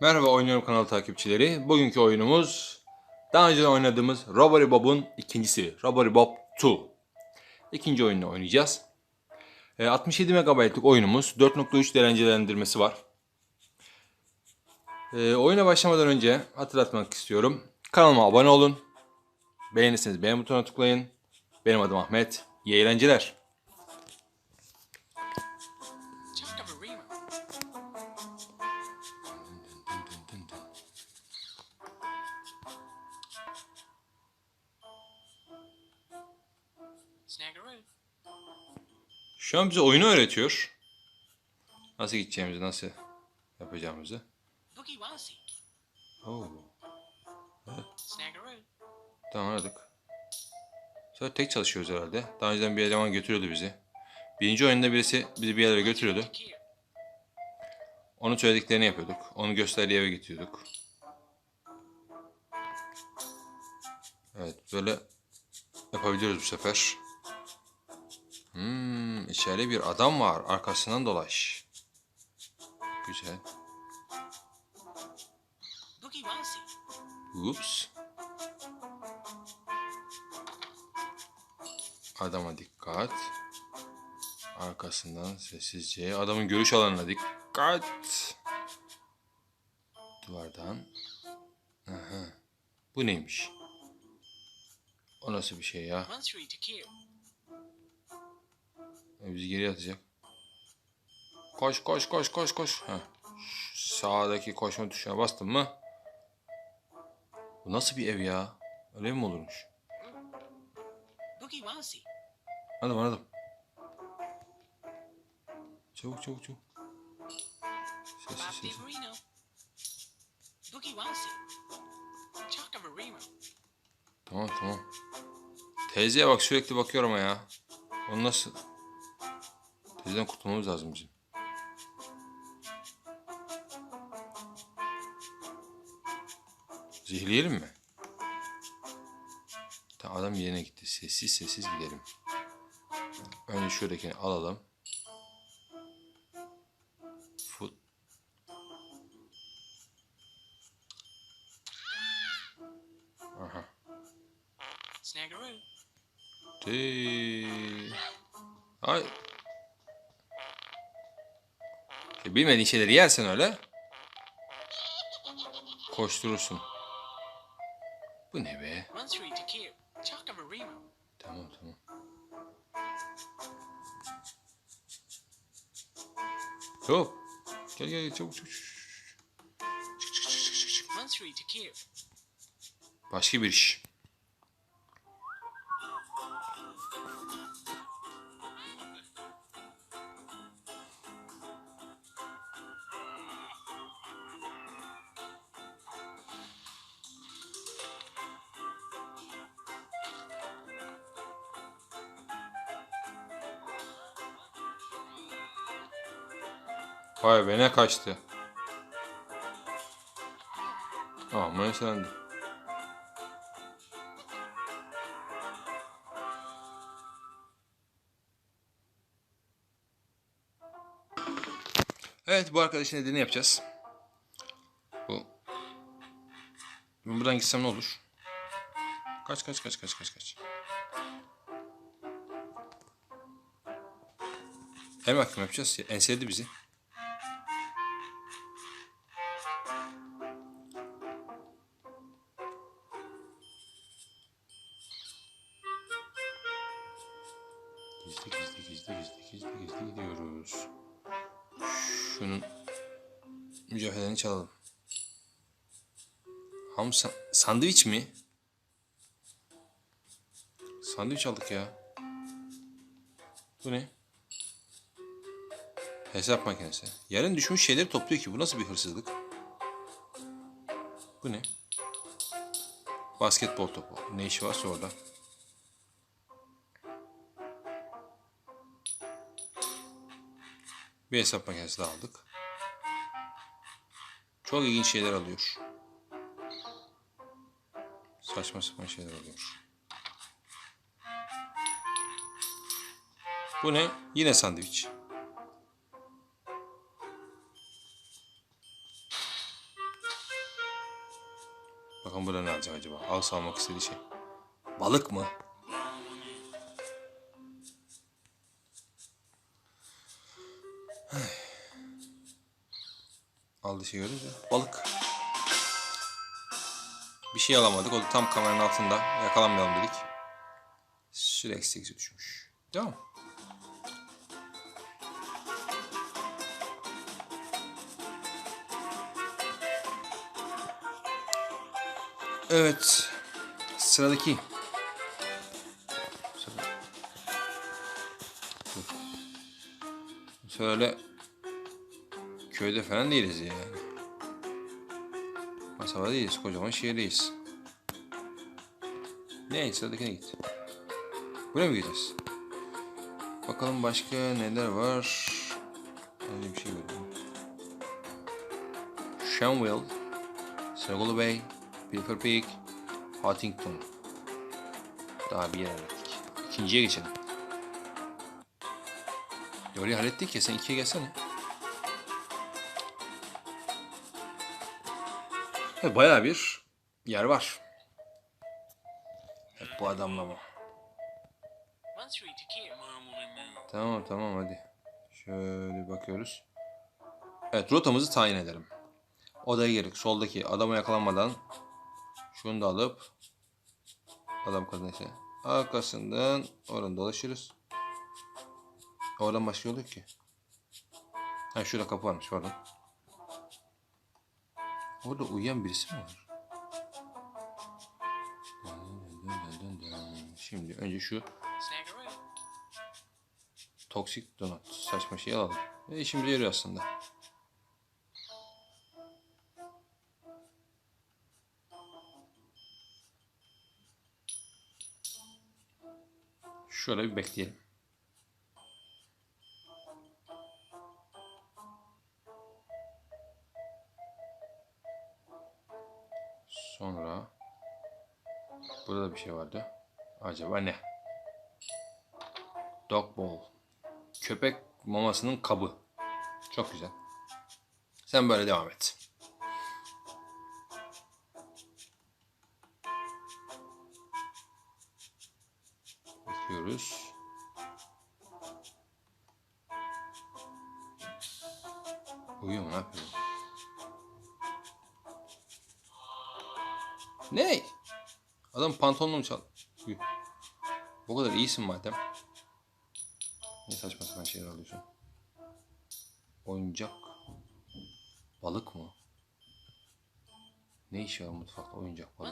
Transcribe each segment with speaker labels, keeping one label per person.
Speaker 1: Merhaba Oynuyorum kanalı takipçileri. Bugünkü oyunumuz daha önce oynadığımız Robbery Bob'un ikincisi. Robbery Bob 2. İkinci oyununu oynayacağız. E, 67 MB'lık oyunumuz. 4.3 derecelendirmesi var. E, oyuna başlamadan önce hatırlatmak istiyorum. Kanalıma abone olun. Beğenirseniz beğen butonuna tıklayın. Benim adım Ahmet. İyi eğlenceler. Şu an bize oyunu öğretiyor. Nasıl gideceğimizi, nasıl yapacağımızı. Oo.
Speaker 2: Snaggeroo.
Speaker 1: Tamam anladık. Sonra tek çalışıyoruz herhalde. Daha önceden bir eleman götürüyordu bizi. Birinci oyunda birisi bizi bir yerlere götürüyordu. Onun söylediklerini yapıyorduk. Onu gösterdiği eve getiriyorduk. Evet böyle yapabiliyoruz bu sefer. Hmm, içeride bir adam var. Arkasından dolaş. Güzel. Ups. Adama dikkat. Arkasından sessizce adamın görüş alanına dikkat. Duvardan. Aha. Bu neymiş? O nasıl bir şey ya? E, Bizi geriye atacak. Koş koş koş koş koş. Heh. Şu Sağdaki koşma tuşuna bastın mı? Bu nasıl bir ev ya? Öyle mi olurmuş? Anladım anladım. Çabuk çabuk çabuk.
Speaker 2: Of a Remo.
Speaker 1: Tamam tamam. Teyzeye bak sürekli bakıyorum ama ya. Onu nasıl... Teyzeden kurtulmamız lazım bizim. Zehirleyelim mi? Tamam adam yerine gitti. Sessiz sessiz gidelim. Önce şuradakini alalım. Fut. Aha.
Speaker 2: Snaggeroo.
Speaker 1: Tüy. Ay. Bilmediğin şeyleri yersen öyle. Koşturursun. Bu ne be? Tamam tamam. Hop. Gel gel çabuk çabuk. Başka bir iş. Vay be ne kaçtı. Aman sen. Evet bu arkadaşın dediğini yapacağız. Bu. Buradan gitsem ne olur? Kaç kaç kaç kaç kaç kaç. El mahkum yapacağız. Enseledi bizi. Gizli gizli gizli gizli gizli gizli gidiyoruz. Şunun mücevherlerini çalalım. Ham sa- sandviç mi? Sandviç aldık ya. Bu ne? Hesap makinesi. Yarın düşmüş şeyleri topluyor ki. Bu nasıl bir hırsızlık? Bu ne? Basketbol topu. Ne işi varsa orada. Bir hesap makinesi daha aldık. Çok ilginç şeyler alıyor. Saçma sapan şeyler alıyor. Bu ne? Yine sandviç. Bakın burada ne alacak acaba? Al salmak istediği şey. Balık mı? Görünce balık. Bir şey alamadık. O da tam kameranın altında. Yakalanmayalım dedik. Sürekli 8'e düşmüş. Tamam. Evet. Sıradaki. Şöyle köyde falan değiliz yani. Kasaba değiliz. Kocaman şehirdeyiz. Ne? Sıradakine git. Buraya mı gideceğiz? Bakalım başka neler var. Öyle bir şey görüyorum. Shanwell, Segulu Bay, Pilfer Peak, Huntington. Daha bir yer hallettik. İkinciye geçelim. Orayı hallettik ya sen ikiye gelsene. Bayağı bir yer var. Hep bu adamla mı? Tamam tamam hadi. Şöyle bakıyoruz. Evet rotamızı tayin edelim. Odaya girdik. Soldaki adama yakalanmadan şunu da alıp adam kadın ise arkasından oradan dolaşırız. Oradan başka yol yok ki. Ha şurada kapı varmış pardon. Orada uyuyan birisi mi var? Şimdi önce şu. Toksik donut. Saçma şey alalım. Ve işimize yarıyor aslında. Şöyle bir bekleyelim. Şey vardı. Acaba ne? Dog bowl. Köpek mamasının kabı. Çok güzel. Sen böyle devam et. Bakıyoruz. Uyuyor mu? Ne yapıyor? Ne? Adam pantolonunu mu çal? Bu kadar iyisin madem. Ne saçma sapan şeyler alıyorsun? Oyuncak. Balık mı? Ne işi var mutfakta oyuncak balık?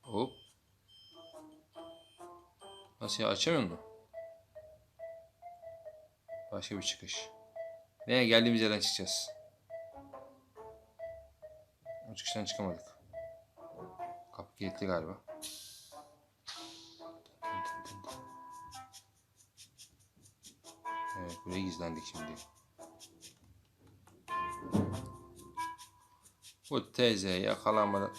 Speaker 1: Hop. Nasıl ya açamıyor mu? Başka bir çıkış. Ne geldiğimiz yerden çıkacağız. O çıkıştan çıkamadık. Kilitli galiba. Evet buraya gizlendik şimdi. Bu teyze yakalanmadan...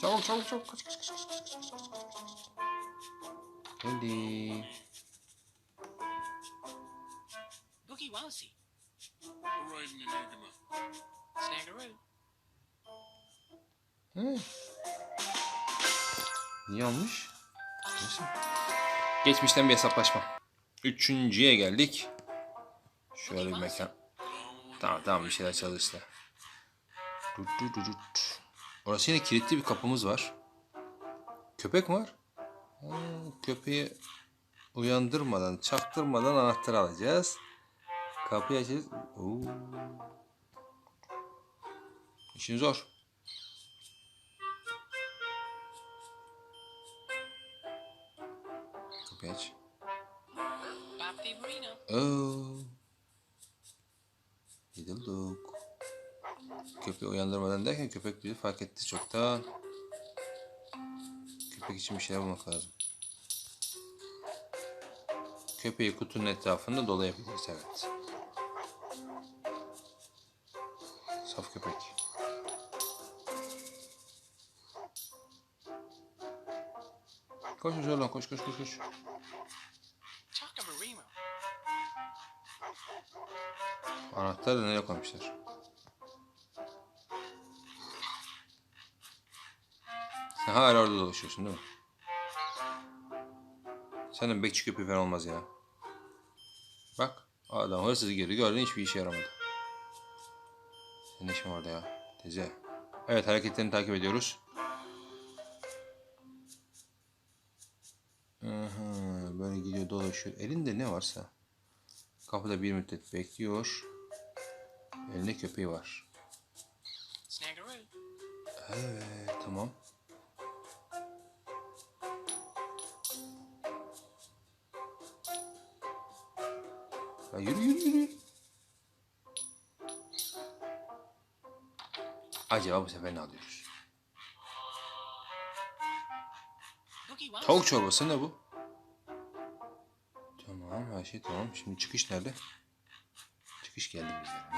Speaker 1: Çabuk çabuk çabuk kaç kaç kaç kaç kaç kaç kaç kaç kaç Geldi.
Speaker 2: Boogie
Speaker 3: in the nigga.
Speaker 2: Snaggeroo.
Speaker 1: Niye almış? Neyse. Geçmişten bir hesaplaşma. Üçüncüye geldik. Şöyle bir mekan. Tamam tamam bir şeyler tut. Orası yine kilitli bir kapımız var. Köpek var? Köpeği uyandırmadan, çaktırmadan anahtarı alacağız. Kapıyı açacağız. İşin zor.
Speaker 2: The Marino.
Speaker 1: Oo. Yedilduk. Köpeği uyandırmadan derken köpek bizi fark etti çoktan. Köpek için bir şeyler bulmak lazım. Köpeği kutunun etrafında dolayabiliriz evet. Saf köpek. Koş oğlum koş koş koş koş. Anahtar da nereye koymuşlar? Sen hala orada dolaşıyorsun değil mi? Senin bekçi köpüğü falan olmaz ya. Bak adam hırsız girdi gördün hiçbir işe yaramadı. Sen Senin işin orada ya teyze. Evet hareketlerini takip ediyoruz. Böyle gidiyor dolaşıyor. Elinde ne varsa. Kapıda bir müddet bekliyor. Elinde köpeği var. Evet tamam. Ya yürü yürü yürü. Acaba bu sefer ne alıyoruz? Tavuk çorbası ne bu? Tamam her şey tamam. Şimdi çıkış nerede? Çıkış geldi bizlere.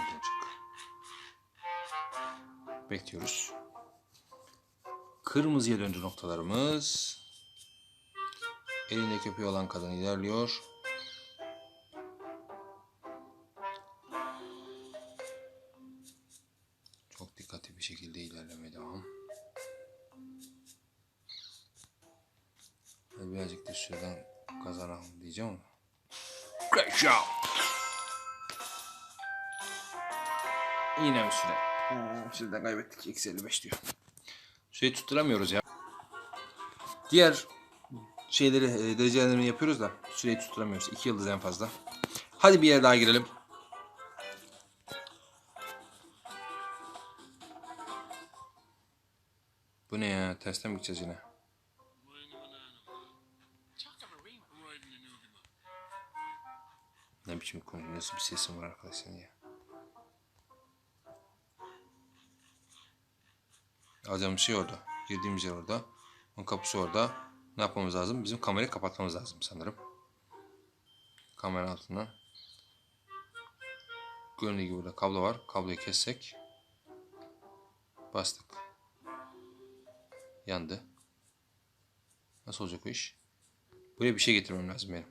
Speaker 1: Bekliyoruz. Kırmızıya döndü noktalarımız. Elinde köpeği olan kadın ilerliyor. Çok dikkatli bir şekilde ilerlemeye devam. Birazcık da süreden kazanalım diyeceğim ama. Great job. Yine bir süre. Süreden kaybettik. Eksi 55 diyor. Süreyi tutturamıyoruz ya. Diğer şeyleri, e, derecelerini yapıyoruz da süreyi tutturamıyoruz. 2 yıldız en fazla. Hadi bir yere daha girelim. Bu ne ya? Tersten mi gideceğiz yine? Ne biçim konu, nasıl bir sesin var arkadaşlar ya. Alacağımız şey orada. Girdiğimiz yer orada. Onun kapısı orada. Ne yapmamız lazım? Bizim kamerayı kapatmamız lazım sanırım. Kamera altından. Göründüğü gibi burada kablo var. Kabloyu kessek. Bastık. Yandı. Nasıl olacak o iş? Buraya bir şey getirmem lazım benim.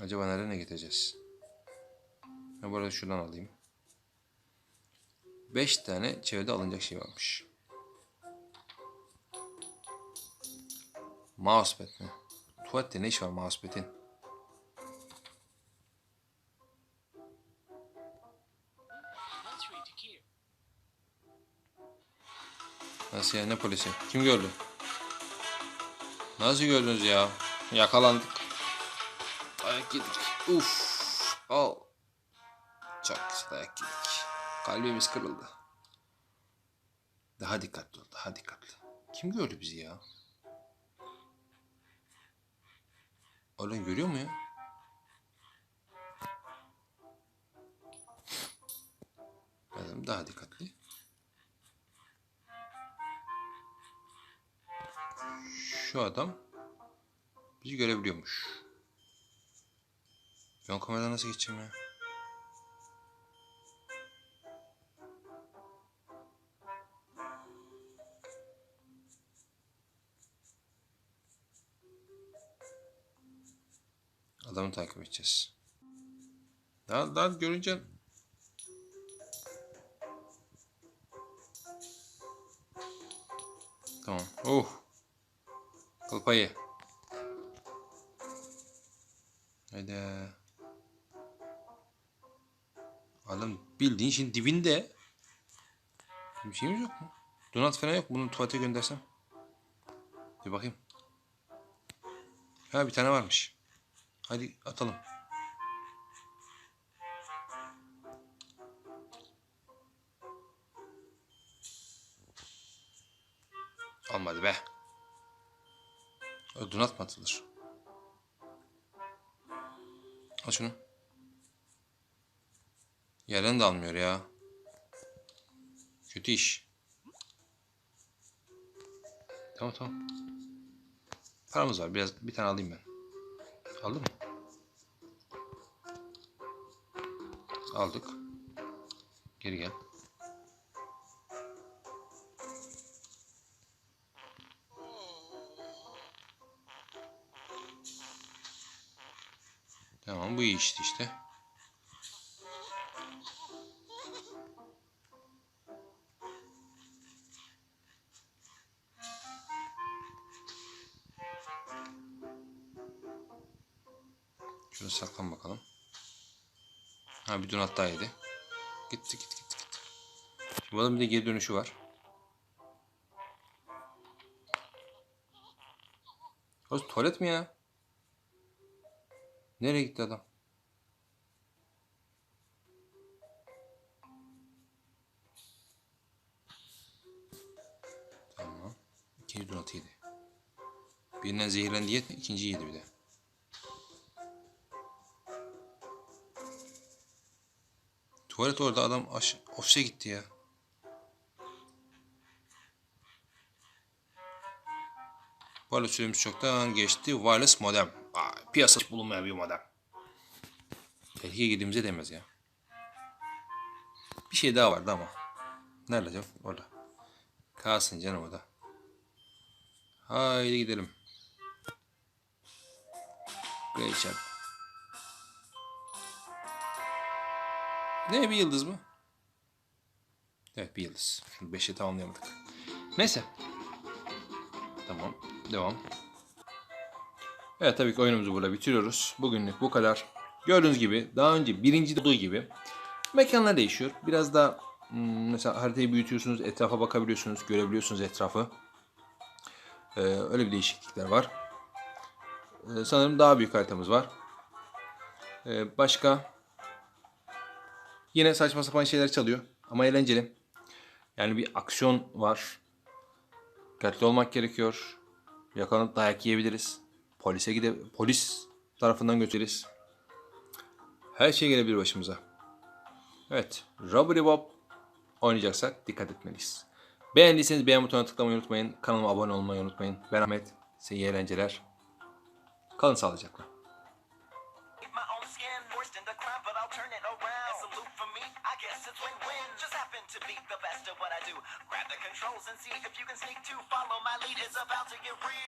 Speaker 1: Acaba nereye ne getireceğiz? Ha, bu arada şuradan alayım. 5 tane çevrede alınacak şey varmış. Mousepad mi? Tuvalette ne iş var mousepad'in? Nasıl ya ne polisi? Kim gördü? Nasıl gördünüz ya? Yakalandık. Dayak yedik. Uf. Al. Çok dayak yedik. Kalbimiz kırıldı. Daha dikkatli ol, daha dikkatli. Kim gördü bizi ya? Oradan görüyor mu ya? Adam daha dikkatli. Şu adam bizi görebiliyormuş. Ben kameradan nasıl geçeceğim ya? Adamı takip edeceğiz. Daha, daha görünce Tamam. Oh. Kıl payı. Haydi. Adam bildiğin şimdi dibinde. Bir şeyimiz yok mu? Donat falan yok. Bunu tuvalete göndersem. Bir bakayım. Ha bir tane varmış. Hadi atalım. Olmadı be. O donat atılır? Al şunu. Yerden de almıyor ya. Kötü iş. Tamam tamam. Paramız var. Biraz bir tane alayım ben. Aldın mı? Aldık. Geri gel. Tamam bu iyi işti işte. Şunu saklan bakalım. Ha bir donat daha yedi. Gitti gitti gitti gitti. Şimdi bunun bir de geri dönüşü var. Orası tuvalet mi ya? Nereye gitti adam? Tamam. İkinci donatı yedi. Birinden zehirlendi yedi, ikinciyi yedi bir de. Tuvalet orada adam aş ofise gitti ya. Arada süremiz çoktan geçti. Wireless modem. Aa, piyasada hiç bulunmayan bir modem. Tehlikeye girdiğimize demez ya. Bir şey daha vardı ama. Nerede acaba? Orada. Kalsın canım o da. Haydi gidelim. Geçelim. Ne bir yıldız mı? Evet bir yıldız. Şimdi beşi tamamlayamadık. Neyse. Tamam. Devam. Evet tabii ki oyunumuzu burada bitiriyoruz. Bugünlük bu kadar. Gördüğünüz gibi daha önce birinci olduğu gibi mekanlar değişiyor. Biraz da hmm, mesela haritayı büyütüyorsunuz, etrafa bakabiliyorsunuz, görebiliyorsunuz etrafı. Ee, öyle bir değişiklikler var. Ee, sanırım daha büyük haritamız var. Ee, başka Yine saçma sapan şeyler çalıyor ama eğlenceli. Yani bir aksiyon var. Dikkatli olmak gerekiyor. Yakalanıp dayak yiyebiliriz. Polise gide polis tarafından götürürüz. Her şey gelebilir başımıza. Evet, Robbery Bob oynayacaksak dikkat etmeliyiz. Beğendiyseniz beğen butonuna tıklamayı unutmayın. Kanalıma abone olmayı unutmayın. Ben Ahmet. Size iyi eğlenceler. Kalın sağlıcakla.
Speaker 4: Guess it's win-win. Just happen to be the best at what I do. Grab the controls and see if you can sneak to follow my lead. It's about to get real.